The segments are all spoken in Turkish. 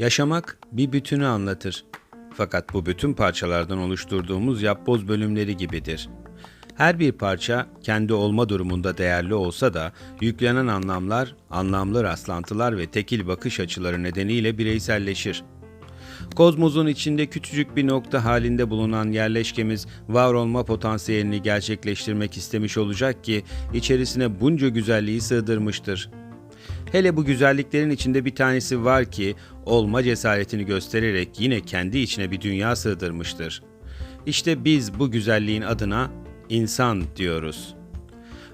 Yaşamak bir bütünü anlatır. Fakat bu bütün parçalardan oluşturduğumuz yapboz bölümleri gibidir. Her bir parça kendi olma durumunda değerli olsa da yüklenen anlamlar, anlamlı rastlantılar ve tekil bakış açıları nedeniyle bireyselleşir. Kozmosun içinde küçücük bir nokta halinde bulunan yerleşkemiz var olma potansiyelini gerçekleştirmek istemiş olacak ki içerisine bunca güzelliği sığdırmıştır. Hele bu güzelliklerin içinde bir tanesi var ki olma cesaretini göstererek yine kendi içine bir dünya sığdırmıştır. İşte biz bu güzelliğin adına insan diyoruz.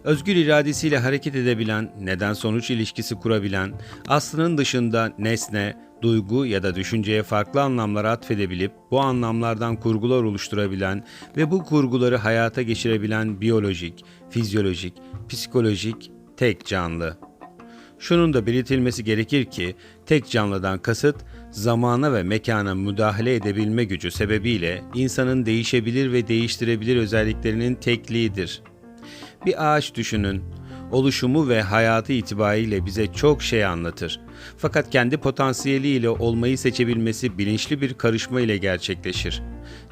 Özgür iradesiyle hareket edebilen, neden sonuç ilişkisi kurabilen, aslının dışında nesne, duygu ya da düşünceye farklı anlamlar atfedebilip bu anlamlardan kurgular oluşturabilen ve bu kurguları hayata geçirebilen biyolojik, fizyolojik, psikolojik tek canlı. Şunun da belirtilmesi gerekir ki tek canlıdan kasıt zamana ve mekana müdahale edebilme gücü sebebiyle insanın değişebilir ve değiştirebilir özelliklerinin tekliğidir. Bir ağaç düşünün. Oluşumu ve hayatı itibariyle bize çok şey anlatır. Fakat kendi potansiyeliyle olmayı seçebilmesi bilinçli bir karışma ile gerçekleşir.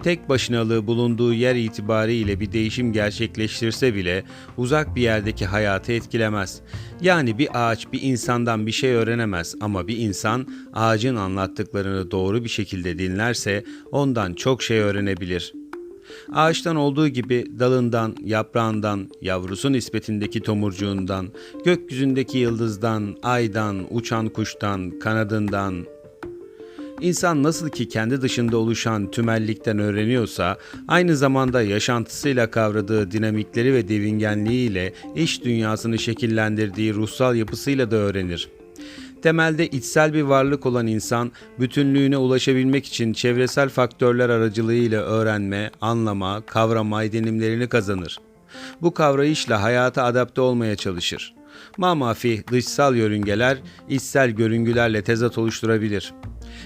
Tek başınalığı bulunduğu yer itibariyle bir değişim gerçekleştirse bile uzak bir yerdeki hayatı etkilemez. Yani bir ağaç bir insandan bir şey öğrenemez ama bir insan ağacın anlattıklarını doğru bir şekilde dinlerse ondan çok şey öğrenebilir.'' Ağaçtan olduğu gibi dalından, yaprağından, yavrusu nispetindeki tomurcuğundan, gökyüzündeki yıldızdan, aydan, uçan kuştan, kanadından, İnsan nasıl ki kendi dışında oluşan tümellikten öğreniyorsa, aynı zamanda yaşantısıyla kavradığı dinamikleri ve devingenliğiyle iş dünyasını şekillendirdiği ruhsal yapısıyla da öğrenir. Temelde içsel bir varlık olan insan, bütünlüğüne ulaşabilmek için çevresel faktörler aracılığıyla öğrenme, anlama, kavrama edinimlerini kazanır. Bu kavrayışla hayata adapte olmaya çalışır. Mamafi dışsal yörüngeler, içsel görüngülerle tezat oluşturabilir.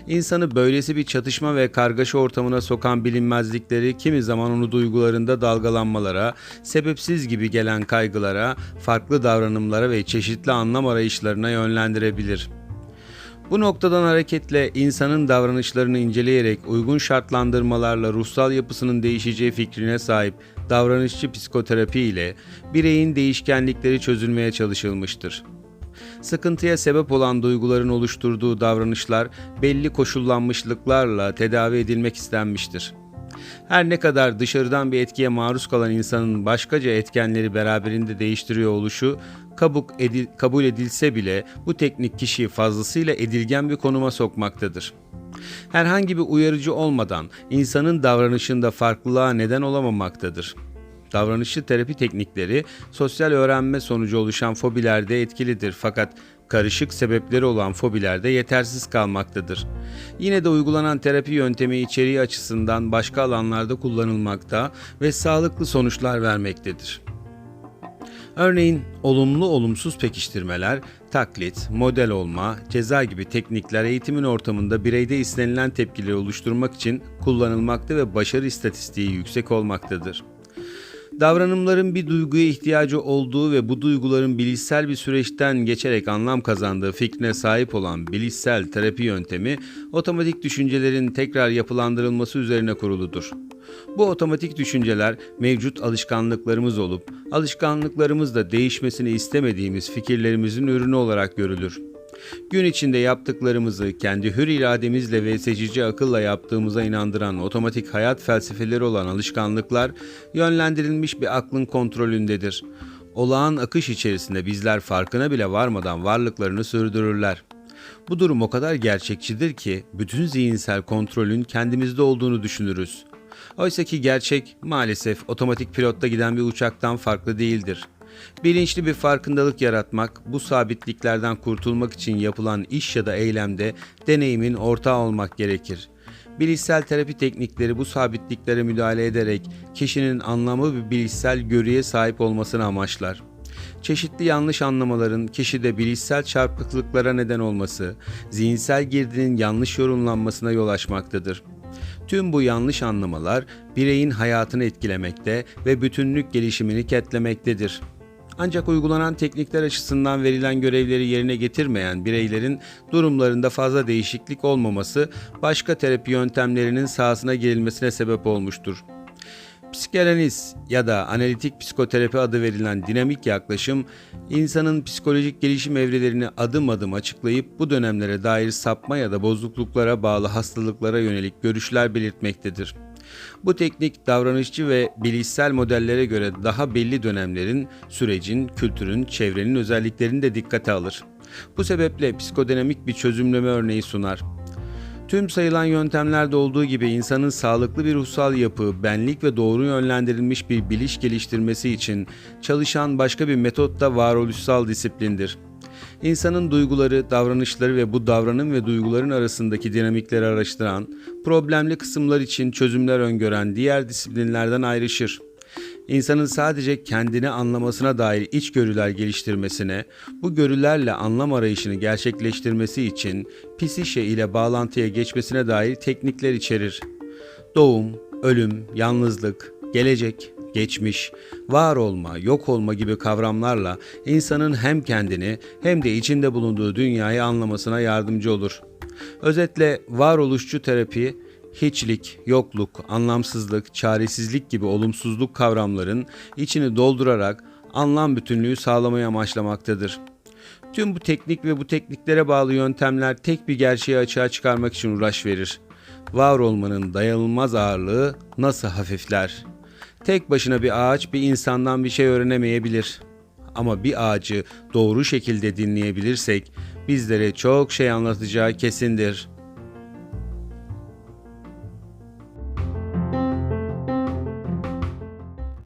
İnsanı böylesi bir çatışma ve kargaşa ortamına sokan bilinmezlikleri kimi zaman onu duygularında dalgalanmalara, sebepsiz gibi gelen kaygılara, farklı davranımlara ve çeşitli anlam arayışlarına yönlendirebilir. Bu noktadan hareketle insanın davranışlarını inceleyerek uygun şartlandırmalarla ruhsal yapısının değişeceği fikrine sahip davranışçı psikoterapi ile bireyin değişkenlikleri çözülmeye çalışılmıştır. Sıkıntıya sebep olan duyguların oluşturduğu davranışlar belli koşullanmışlıklarla tedavi edilmek istenmiştir. Her ne kadar dışarıdan bir etkiye maruz kalan insanın başkaca etkenleri beraberinde değiştiriyor oluşu kabuk edil, kabul edilse bile bu teknik kişiyi fazlasıyla edilgen bir konuma sokmaktadır. Herhangi bir uyarıcı olmadan insanın davranışında farklılığa neden olamamaktadır. Davranışçı terapi teknikleri sosyal öğrenme sonucu oluşan fobilerde etkilidir fakat karışık sebepleri olan fobilerde yetersiz kalmaktadır. Yine de uygulanan terapi yöntemi içeriği açısından başka alanlarda kullanılmakta ve sağlıklı sonuçlar vermektedir. Örneğin olumlu olumsuz pekiştirmeler, taklit, model olma, ceza gibi teknikler eğitimin ortamında bireyde istenilen tepkileri oluşturmak için kullanılmakta ve başarı istatistiği yüksek olmaktadır. Davranımların bir duyguya ihtiyacı olduğu ve bu duyguların bilişsel bir süreçten geçerek anlam kazandığı fikrine sahip olan bilişsel terapi yöntemi otomatik düşüncelerin tekrar yapılandırılması üzerine kuruludur. Bu otomatik düşünceler mevcut alışkanlıklarımız olup alışkanlıklarımız da değişmesini istemediğimiz fikirlerimizin ürünü olarak görülür. Gün içinde yaptıklarımızı kendi hür irademizle ve seçici akılla yaptığımıza inandıran otomatik hayat felsefeleri olan alışkanlıklar yönlendirilmiş bir aklın kontrolündedir. Olağan akış içerisinde bizler farkına bile varmadan varlıklarını sürdürürler. Bu durum o kadar gerçekçidir ki bütün zihinsel kontrolün kendimizde olduğunu düşünürüz. Oysa ki gerçek maalesef otomatik pilotta giden bir uçaktan farklı değildir. Bilinçli bir farkındalık yaratmak, bu sabitliklerden kurtulmak için yapılan iş ya da eylemde deneyimin ortağı olmak gerekir. Bilişsel terapi teknikleri bu sabitliklere müdahale ederek kişinin anlamlı bir bilişsel görüye sahip olmasını amaçlar. Çeşitli yanlış anlamaların kişide bilişsel çarpıklıklara neden olması, zihinsel girdinin yanlış yorumlanmasına yol açmaktadır. Tüm bu yanlış anlamalar bireyin hayatını etkilemekte ve bütünlük gelişimini ketlemektedir. Ancak uygulanan teknikler açısından verilen görevleri yerine getirmeyen bireylerin durumlarında fazla değişiklik olmaması başka terapi yöntemlerinin sahasına girilmesine sebep olmuştur. Psikanaliz ya da analitik psikoterapi adı verilen dinamik yaklaşım, insanın psikolojik gelişim evrelerini adım adım açıklayıp bu dönemlere dair sapma ya da bozukluklara bağlı hastalıklara yönelik görüşler belirtmektedir. Bu teknik davranışçı ve bilişsel modellere göre daha belli dönemlerin, sürecin, kültürün, çevrenin özelliklerini de dikkate alır. Bu sebeple psikodinamik bir çözümleme örneği sunar. Tüm sayılan yöntemlerde olduğu gibi insanın sağlıklı bir ruhsal yapı, benlik ve doğru yönlendirilmiş bir biliş geliştirmesi için çalışan başka bir metot da varoluşsal disiplindir. İnsanın duyguları, davranışları ve bu davranım ve duyguların arasındaki dinamikleri araştıran, problemli kısımlar için çözümler öngören diğer disiplinlerden ayrışır. İnsanın sadece kendini anlamasına dair içgörüler geliştirmesine, bu görülerle anlam arayışını gerçekleştirmesi için psişe ile bağlantıya geçmesine dair teknikler içerir. Doğum, ölüm, yalnızlık, gelecek, geçmiş, var olma, yok olma gibi kavramlarla insanın hem kendini hem de içinde bulunduğu dünyayı anlamasına yardımcı olur. Özetle varoluşçu terapi hiçlik, yokluk, anlamsızlık, çaresizlik gibi olumsuzluk kavramların içini doldurarak anlam bütünlüğü sağlamayı amaçlamaktadır. Tüm bu teknik ve bu tekniklere bağlı yöntemler tek bir gerçeği açığa çıkarmak için uğraş verir. Var olmanın dayanılmaz ağırlığı nasıl hafifler? Tek başına bir ağaç bir insandan bir şey öğrenemeyebilir. Ama bir ağacı doğru şekilde dinleyebilirsek bizlere çok şey anlatacağı kesindir.''